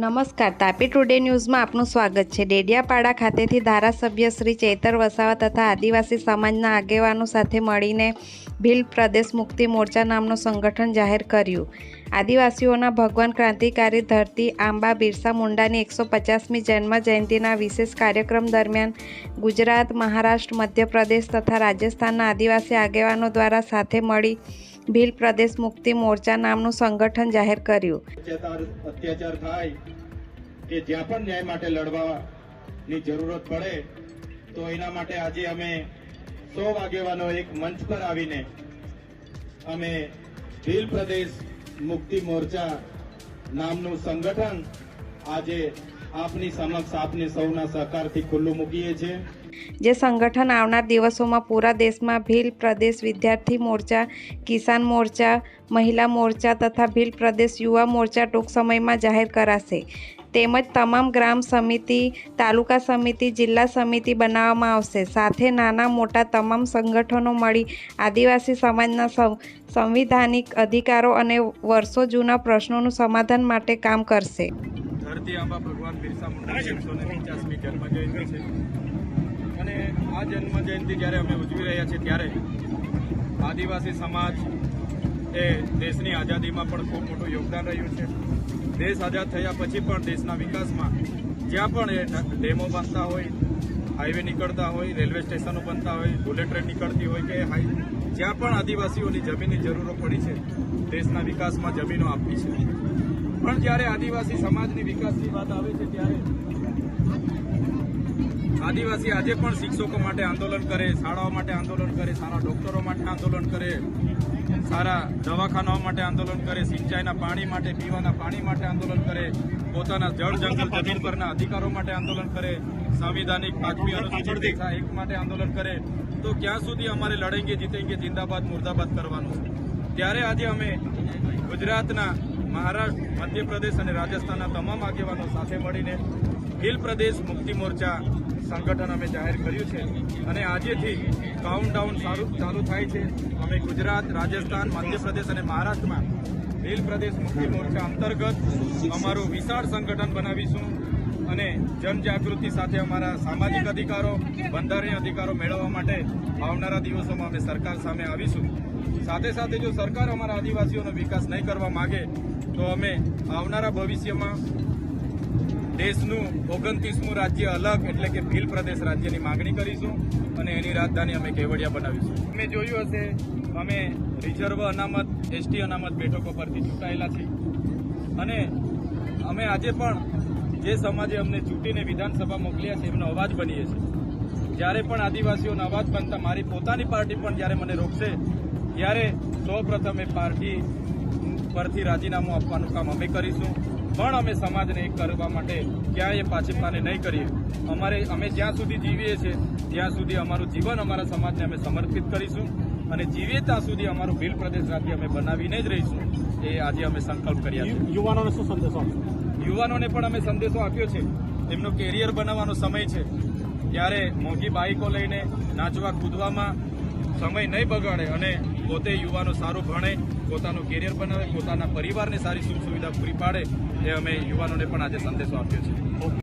નમસ્કાર, તાપી ટુડે ન્યૂઝમાં આપનું સ્વાગત છે. ડેડિયાપાડા ખાતેથી ધારાસભ્ય શ્રી ચેતર વસાવા તથા આદિવાસી સમાજના આગેવાનો સાથે મળીને ભીલ પ્રદેશ મુક્તિ મોરચા નામનું સંગઠન જાહેર કર્યું. આદિવાસીઓના ભગવાન ક્રાંતિકારી ધરતી આંબા બિરસા મુંડાની એકસો પચાસમી જન્મ જયંતિના વિશેષ કાર્યક્રમ દરમિયાન ગુજરાત, મહારાષ્ટ્ર, મધ્યપ્રદેશ તથા રાજસ્થાનના આદિવાસી આગેવાનો દ્વારા સાથે મળી ભીલ પ્રદેશ મુક્તિ મોરચા નામનું સંગઠન જાહેર કર્યું. અત્યાચાર થાય કે જ્યાં પણ ન્યાય માટે લડવાની જરૂરત પડે, તો એના માટે આજે અમે સો આગેવાનો એક મંચ પર આવીને અમે ભીલ પ્રદેશ મુક્તિ મોરચા નામનું સંગઠન આજે આપની સમક્ષ આપની સૌના સહકારથી ખુલ્લું મૂકીએ છીએ. જે સંગઠન આવનાર દિવસોમાં પૂરા દેશમાં ભીલ પ્રદેશ વિદ્યાર્થી મોરચા, કિસાન મોરચા, મહિલા મોરચા તથા ભીલ પ્રદેશ યુવા મોરચા ટૂંક સમયમાં જાહેર કરાશે. તેમજ તમામ ગ્રામ સમિતિ, તાલુકા સમિતિ, જિલ્લા સમિતિ બનાવવામાં આવશે. સાથે નાના મોટા તમામ સંગઠનો મળી આદિવાસી સમાજના સંવિધાનિક અધિકારો અને વર્ષો જૂના પ્રશ્નોનું સમાધાન માટે કામ કરશે. ધરતી આંબા ભગવાન બિરસા મુંડાની એકસો ને પચાસમી છે. અને આ જન્મ જયંતિ જ્યારે અમે ઉજવી રહ્યા છીએ ત્યારે આદિવાસી સમાજ એ દેશની આઝાદીમાં પણ ખૂબ મોટું યોગદાન રહ્યું છે. દેશ આઝાદ થયા પછી પણ દેશના વિકાસમાં જ્યાં પણ એ ડેમો બનતા હોય, હાઈવે નીકળતા હોય, રેલવે સ્ટેશનો બનતા હોય, બુલેટ ટ્રેન નીકળતી હોય કે હાઈ, જ્યાં પણ આદિવાસીઓની જમીનની જરૂરો પડી છે, દેશના વિકાસમાં જમીનો આપી છે. પણ જ્યારે આદિવાસી સમાજની વિકાસની વાત આવે છે ત્યારે આદિવાસી આજે પણ શિક્ષકો માટે આંદોલન કરે, શાળાઓ માટે આંદોલન કરે, સારા ડોક્ટરો માટે આંદોલન કરે, સારા દવાખાનાઓ માટે આંદોલન કરે, સિંચાઈના પાણી માટે, પીવાના પાણી માટે આંદોલન કરે, પોતાના જળ જંગલ જમીન પરના અધિકારો માટે આંદોલન કરે, સંવિધાનિક પાંચમી અનુસૂચિત એક માટે આંદોલન કરે. તો ક્યાં સુધી અમારે લડેંગે, જીતેંગે, જિંદાબાદ, મુર્દાબાદ કરવાનું ત્યારે આજે અમે ગુજરાતના મહારાષ્ટ્ર, મધ્યપ્રદેશ અને રાજસ્થાનના તમામ આગેવાનો સાથે મળીને હિલ પ્રદેશ મુક્તિ મોરચા સંગઠન અમે જાહેર કર્યું છે. અને આજેથી કાઉન્ટડાઉન સારું ચાલુ થાય છે. અમે ગુજરાત, રાજસ્થાન, મધ્યપ્રદેશ અને મહારાષ્ટ્રમાં ભીલ પ્રદેશ મુક્તિ મોરચા અંતર્ગત અમારું વિશાળ સંગઠન બનાવીશું. અને જનજાગૃતિ સાથે અમારા સામાજિક અધિકારો, બંધારણીય અધિકારો મેળવવા માટે આવનારા દિવસોમાં અમે સરકાર સામે આવીશું. સાથે સાથે જો સરકાર અમારા આદિવાસીઓનો વિકાસ નહીં કરવા માંગે, તો અમે આવનારા ભવિષ્યમાં દેશનું ઓગણત્રીસમું રાજ્ય અલગ એટલે કે ભીલ પ્રદેશ રાજ્યની માગણી કરીશું અને એની રાજધાની અમે કેવડિયા બનાવીશું. અમે જોયું હશે, અમે રિઝર્વ અનામત, એસટી અનામત બેઠકો પરથી ચૂંટાયેલા છીએ. અને અમે આજે પણ જે સમાજે અમને ચૂંટીને વિધાનસભા મોકલ્યા છે, એમનો અવાજ બનીએ છીએ. જ્યારે પણ આદિવાસીઓનો અવાજ બનતા મારી પોતાની પાર્ટી પણ જ્યારે મને રોકશે, ત્યારે સૌ પ્રથમ એ પાર્ટી પરથી રાજીનામું આપવાનું કામ અમે કરીશું. પણ અમે સમાજને એક કરવા માટે ક્યાંય પાછળપાને નહીં કરીએ. અમારે અમે જ્યાં સુધી જીવીએ છીએ ત્યાં સુધી અમારું જીવન અમારા સમાજને અમે સમર્પિત કરીશું અને જીવીએ ત્યાં સુધી અમારું ભીલ પ્રદેશ રાજ્ય અમે બનાવીને જ રહીશું. એ આજે અમે સંકલ્પ કર્યા યુવાનોને શું સંદેશો યુવાનોને પણ અમે સંદેશો આપ્યો છે. એમનો કેરિયર બનાવવાનો સમય છે. ત્યારે મોંઘી બાઇકો લઈને નાચવા કૂદવામાં સમય નહીં બગાડે અને પોતે યુવાનો સારું ભણે, પોતાનું કેરિયર બનાવે, પોતાના પરિવારને સારી સુખ સુવિધા પૂરી પાડે, એ અમે યુવાનોને પણ આજે સંદેશો આપ્યો છે.